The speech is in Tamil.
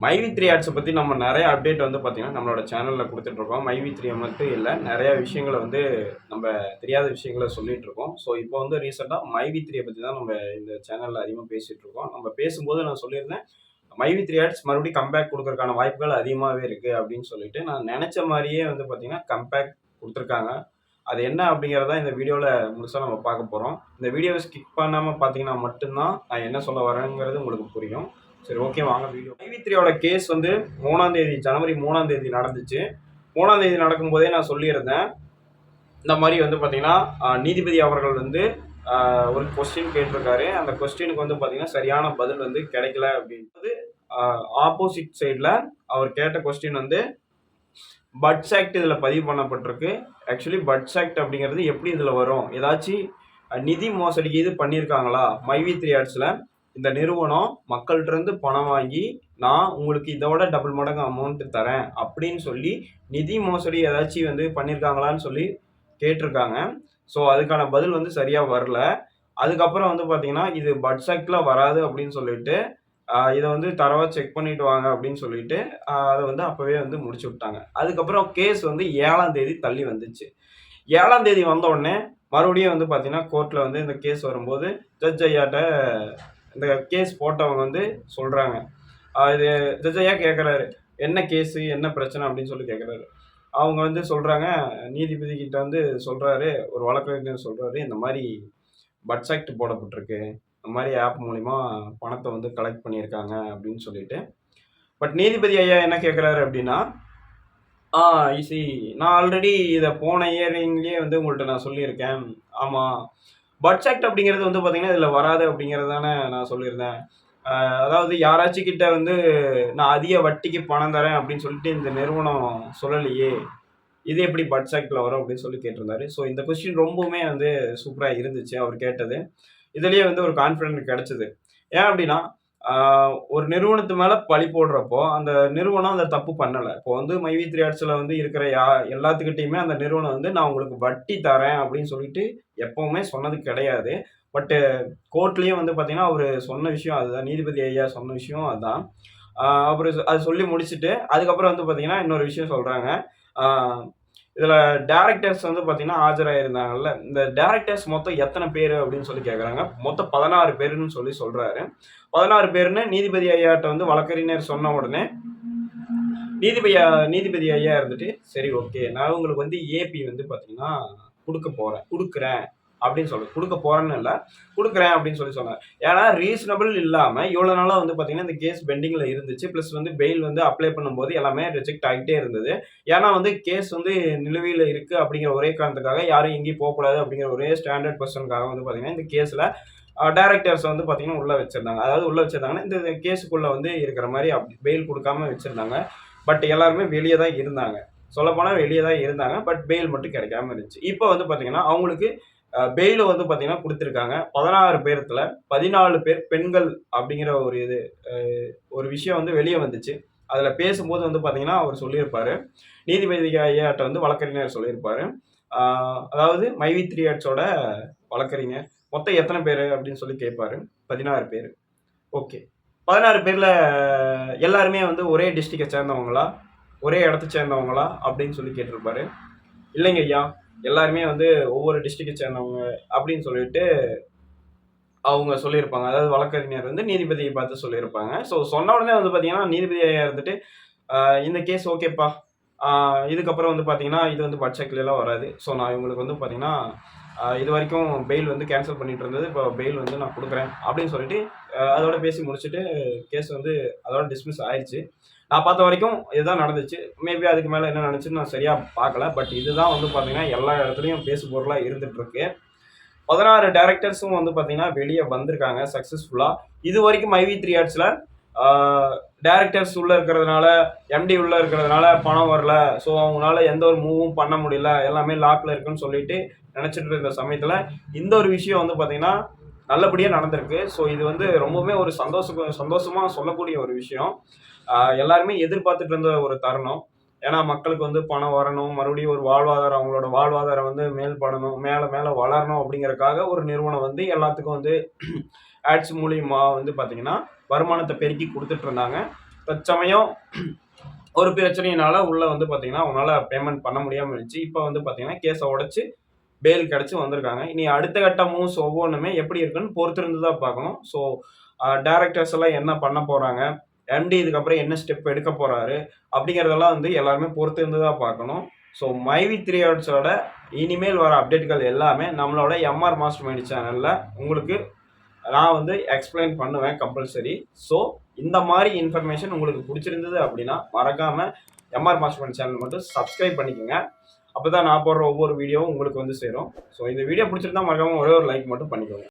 மைவி த்ரீ ஆட்ஸை பற்றி நம்ம நிறைய அப்டேட் வந்து பார்த்திங்கன்னா நம்மளோட சேனலில் கொடுத்துட்ருக்கோம் மைவி த்ரீ மட்டும் இல்லை நிறையா விஷயங்களை வந்து நம்ம தெரியாத விஷயங்களை சொல்லிகிட்ருக்கோம் இருக்கோம். ஸோ இப்போ வந்து ரீசெண்டாக மைவி த்ரீயை பற்றி தான் நம்ம இந்த சேனலில் அதிகமாக பேசிகிட்ருக்கோம் நம்ம பேசும்போது நான் சொல்லியிருந்தேன் மைவி த்ரீ ஆட்ஸ் மறுபடியும் கம்பேக் கொடுக்கறதுக்கான வாய்ப்புகள் அதிகமாகவே இருக்குது அப்படின்னு சொல்லிட்டு நான் நினச்ச மாதிரியே வந்து பார்த்திங்கன்னா கம்பேக் கொடுத்துருக்காங்க. அது என்ன அப்படிங்கிறத இந்த வீடியோவில் முழுசாக நம்ம பார்க்க போகிறோம் இந்த வீடியோவை ஸ்கிப் பண்ணாமல் பார்த்தீங்கன்னா மட்டும்தான் நான் என்ன சொல்ல வரேங்கிறது உங்களுக்கு புரியும். சரி ஓகே வாங்க வீடியோ. ஐவி த்ரீயோட கேஸ் வந்து மூணாம் தேதி ஜனவரி மூணாம் தேதி நடந்துச்சு. மூணாம் தேதி நடக்கும்போதே நான் சொல்லியிருந்தேன். இந்த மாதிரி வந்து பார்த்தீங்கன்னா நீதிபதி அவர்கள் வந்து ஒரு கொஸ்டின் கேட்டிருக்காரு. அந்த கொஸ்டினுக்கு வந்து பார்த்தீங்கன்னா சரியான பதில் வந்து கிடைக்கல அப்படின்றது ஆப்போசிட் சைடில் அவர் கேட்ட கொஸ்டின் வந்து பட்ஸ் ஆக்ட் இதில் பதிவு பண்ணப்பட்டிருக்கு. ஆக்சுவலி பட்ஸ் ஆக்ட் அப்படிங்கிறது எப்படி இதில் வரும்? ஏதாச்சும் நிதி மோசடிக்கு இது பண்ணியிருக்காங்களா? மைவி த்ரீ ஆர்ட்ஸில் இந்த நிறுவனம் மக்கள்கிட்ட இருந்து பணம் வாங்கி நான் உங்களுக்கு இதோட டபுள் மடங்கு அமௌண்ட் தரேன் அப்படின்னு சொல்லி நிதி மோசடி ஏதாச்சும் வந்து பண்ணியிருக்காங்களான்னு சொல்லி கேட்டிருக்காங்க. ஸோ அதுக்கான பதில் வந்து சரியாக வரல. அதுக்கப்புறம் வந்து பார்த்தீங்கன்னா இது பட்ஸ் வராது அப்படின்னு சொல்லிட்டு இதை வந்து தரவா செக் பண்ணிட்டு வாங்க அப்படின்னு சொல்லிட்டு அதை வந்து அப்போவே வந்து முடிச்சு விட்டாங்க. அதுக்கப்புறம் கேஸ் வந்து ஏழாம் தேதி தள்ளி வந்துச்சு. ஏழாம் தேதி வந்த உடனே மறுபடியும் வந்து பார்த்தீங்கன்னா கோர்ட்டில் வந்து இந்த கேஸ் வரும்போது ஜட்ஜ் ஐயாட்ட இந்த கேஸ் போட்டவங்க வந்து சொல்கிறாங்க அது ஜட்ஜ் கேட்குறாரு என்ன கேஸு என்ன பிரச்சனை அப்படின்னு சொல்லி கேட்குறாரு அவங்க வந்து சொல்கிறாங்க நீதிபதி கிட்ட வந்து சொல்கிறாரு ஒரு வழக்கறிஞர் சொல்கிறாரு இந்த மாதிரி பட்ஸ் ஆக்ட் போடப்பட்டிருக்கு. இந்த மாதிரி ஆப் மூலிமா பணத்தை வந்து கலெக்ட் பண்ணியிருக்காங்க அப்படின்னு சொல்லிட்டு. பட் நீதிபதி ஐயா என்ன கேட்குறாரு அப்படின்னா ஆ ஈஸி நான் ஆல்ரெடி இதை போன இயரிங்லேயே வந்து உங்கள்கிட்ட நான் சொல்லியிருக்கேன். ஆமாம் பட்ஸ் ஆக்ட் அப்படிங்கிறது வந்து பார்த்தீங்கன்னா இதில் வராது அப்படிங்கிறது தானே நான் சொல்லியிருந்தேன். அதாவது யாராச்சும் கிட்ட வந்து நான் அதிக வட்டிக்கு பணம் தரேன் அப்படின்னு சொல்லிட்டு இந்த நிறுவனம் சொல்லலையே இது எப்படி பட்ஸ் ஆக்டில் வரும் அப்படின்னு சொல்லி கேட்டிருந்தாரு. ஸோ இந்த கொஸ்டின் ரொம்பவுமே வந்து சூப்பராக இருந்துச்சு அவர் கேட்டது. இதுலேயே வந்து ஒரு கான்ஃபிடென்ட் கிடச்சிது. ஏன் அப்படின்னா ஒரு நிறுவனத்து மேலே பழி போடுறப்போ அந்த நிறுவனம் அந்த தப்பு பண்ணலை. இப்போ வந்து மைவி த்ரீ ஆர்ட்ஸில் வந்து இருக்கிற யா எல்லாத்துக்கிட்டையுமே அந்த நிறுவனம் வந்து நான் உங்களுக்கு வட்டி தரேன் அப்படின்னு சொல்லிட்டு எப்போவுமே சொன்னது கிடையாது. பட்டு கோர்ட்லேயும் வந்து பார்த்தீங்கன்னா அவர் சொன்ன விஷயம் அதுதான். நீதிபதி ஐயா சொன்ன விஷயம் அதுதான். அவர் அது சொல்லி முடிச்சுட்டு அதுக்கப்புறம் வந்து பார்த்தீங்கன்னா இன்னொரு விஷயம் சொல்கிறாங்க இதில் டேரக்டர்ஸ் வந்து பார்த்தீங்கன்னா ஆஜராயிருந்தாங்கல்ல. இந்த டேரக்டர்ஸ் மொத்தம் எத்தனை பேர் அப்படின்னு சொல்லி கேட்குறாங்க மொத்தம் பதினாறு பேருன்னு சொல்லி சொல்கிறாரு பதினாறு பேர்னு நீதிபதி ஐயாட்ட வந்து வழக்கறிஞர் சொன்ன உடனே நீதிபதி நீதிபதி ஐயா இருந்துட்டு சரி ஓகே நான் உங்களுக்கு வந்து ஏபி வந்து பார்த்தீங்கன்னா கொடுக்க போகிறேன் கொடுக்குறேன். அப்படின்னு சொல்லு. கொடுக்க போகிறேன்னு இல்லை. கொடுக்குறேன் அப்படின்னு சொல்லி சொன்னாங்க ஏன்னா ரீசனபிள் இல்லாமல் இவ்வளோ நாளாக வந்து பார்த்தீங்கன்னா இந்த கேஸ் பெண்டிங்கில் இருந்துச்சு. ப்ளஸ் வந்து பெயில் வந்து அப்ளை பண்ணும்போது எல்லாமே ரிஜெக்ட் ஆகிட்டே இருந்தது. ஏன்னா வந்து கேஸ் வந்து நிலுவையில் இருக்குது அப்படிங்கிற ஒரே காரணத்துக்காக யாரும் எங்கேயும் போகக்கூடாது அப்படிங்கிற ஒரே ஸ்டாண்டர்ட் பர்சனுக்காக வந்து பார்த்தீங்கன்னா இந்த கேஸில் டைரக்டர்ஸ் வந்து பார்த்தீங்கன்னா உள்ளே வச்சுருந்தாங்க. அதாவது உள்ளே வச்சுருந்தாங்கன்னா இந்த கேஸுக்குள்ளே வந்து இருக்கிற மாதிரி அப்படி பெயில் கொடுக்காம வச்சுருந்தாங்க. பட் எல்லாருமே வெளியே தான் இருந்தாங்க. சொல்லப்போனால் வெளியே தான் இருந்தாங்க. பட் பெயில் மட்டும் கிடைக்காம இருந்துச்சு. இப்போ வந்து பார்த்தீங்கன்னா அவங்களுக்கு பெயில் வந்து பார்த்தீங்கன்னா கொடுத்துருக்காங்க. பதினாறு பேர்த்தில் பதினாலு பேர் பெண்கள் அப்படிங்கிற ஒரு இது ஒரு விஷயம் வந்து வெளியே வந்துச்சு. அதில் பேசும்போது வந்து பார்த்தீங்கன்னா அவர் சொல்லியிருப்பார். நீதிபதி ஐயாட்ட வந்து வழக்கறிஞர் சொல்லியிருப்பார். அதாவது மைவி த்ரீ ஆட்ஸோட வழக்கறிஞர். மொத்தம் எத்தனை பேர் அப்படின்னு சொல்லி கேட்பாரு. பதினாறு பேர். ஓகே. பதினாறு பேரில் எல்லாருமே வந்து ஒரே டிஸ்ட்ரிக்டை சேர்ந்தவங்களா? ஒரே இடத்த சேர்ந்தவங்களா? அப்படின்னு சொல்லி கேட்டிருப்பாரு. இல்லைங்க ஐயா. எல்லாருமே வந்து ஒவ்வொரு டிஸ்ட்ரிக்டை சேர்ந்தவங்க அப்படின்னு சொல்லிட்டு அவங்க சொல்லியிருப்பாங்க. அதாவது வழக்கறிஞர் வந்து நீதிபதியை பார்த்து சொல்லியிருப்பாங்க. ஸோ சொன்ன உடனே வந்து பார்த்தீங்கன்னா நீதிபதியாக இருந்துட்டு இந்த கேஸ் ஓகேப்பா இதுக்கப்புறம் வந்து பார்த்தீங்கன்னா இது வந்து பட்சக்கிலாம் வராது. ஸோ நான் இவங்களுக்கு வந்து பார்த்தீங்கன்னா இது வரைக்கும் பெயில் வந்து கேன்சல் பண்ணிட்டு இருந்தது. இப்போ பெயில் வந்து நான் கொடுக்குறேன் அப்படின்னு சொல்லிட்டு அதோட பேசி முடிச்சுட்டு கேஸ் வந்து அதோட டிஸ்மிஸ் ஆயிடுச்சு நான் பார்த்த வரைக்கும் இதுதான் நடந்துச்சு. மேபி அதுக்கு மேலே என்ன நடந்துச்சுன்னு நான் சரியாக பார்க்கல. பட் இதுதான் வந்து பார்த்தீங்கன்னா எல்லா இடத்துலையும் பேசு பொருளாக இருந்துகிட்ருக்கு பதினாறு டேரக்டர்ஸும் வந்து பார்த்தீங்கன்னா வெளியே வந்திருக்காங்க சக்ஸஸ்ஃபுல்லாக இது வரைக்கும் ஐவி த்ரீ ஆர்ட்ஸில் டேரக்டர்ஸ் உள்ளே இருக்கிறதுனால எம்டி உள்ளே இருக்கிறதுனால பணம் வரல. ஸோ அவங்களால எந்த ஒரு மூவும் பண்ண முடியல. எல்லாமே லாக்கில் இருக்குன்னு சொல்லிட்டு நினச்சிட்டு இருந்த சமயத்தில் இந்த ஒரு விஷயம் வந்து பார்த்திங்கன்னா நல்லபடியாக நடந்திருக்கு. ஸோ இது வந்து ரொம்பவுமே ஒரு சந்தோஷ சந்தோஷமாக சொல்லக்கூடிய ஒரு விஷயம். எல்லாருமே எதிர்பார்த்துட்டு இருந்த ஒரு தருணம். ஏன்னா மக்களுக்கு வந்து பணம் வரணும் மறுபடியும் ஒரு வாழ்வாதாரம் அவங்களோட வாழ்வாதாரம் வந்து மேல்படணும் மேலே மேலே வளரணும் அப்படிங்கறக்காக ஒரு நிறுவனம் வந்து எல்லாத்துக்கும் வந்து ஆட்ஸ் மூலியமாக வந்து பார்த்தீங்கன்னா வருமானத்தை பெருக்கி கொடுத்துட்டு இருந்தாங்க. தற்சமயம் ஒரு பிரச்சனையினால உள்ள வந்து பார்த்தீங்கன்னா அவங்களால பேமெண்ட் பண்ண முடியாமல் இருந்துச்சு. இப்போ வந்து பார்த்தீங்கன்னா கேஸை உடச்சி பேல் கிடச்சி வந்திருக்காங்க. இனி அடுத்த கட்ட மூவ்ஸ் ஒவ்வொன்றுமே எப்படி இருக்குன்னு பொறுத்திருந்து தான் பார்க்கணும். ஸோ டேரக்டர்ஸ் எல்லாம் என்ன பண்ண போகிறாங்க எம்டி இதுக்கப்புறம் என்ன ஸ்டெப் எடுக்க போகிறாரு அப்படிங்கிறதெல்லாம் வந்து எல்லாருமே பொறுத்திருந்து தான் பார்க்கணும் ஸோ மைவி த்ரீ ஹவர்ஸோட இனிமேல் வர அப்டேட்கள் எல்லாமே நம்மளோட எம்ஆர் மாஸ்டர் மைண்ட் சேனலில் உங்களுக்கு நான் வந்து எக்ஸ்பிளைன் பண்ணுவேன் கம்பல்சரி ஸோ இந்த மாதிரி இன்ஃபர்மேஷன் உங்களுக்கு பிடிச்சிருந்தது அப்படின்னா மறக்காமல் M R master mind channel மட்டும் சப்ஸ்கிரைப் பண்ணிக்கோங்க. அப்போ தான் நான் போடுற ஒவ்வொரு வீடியோவும் உங்களுக்கு வந்து சேரும். ஸோ இந்த வீடியோ பிடிச்சிருந்தா மறக்காமல் ஒரே ஒரு லைக் மட்டும் பண்ணிக்கோங்க.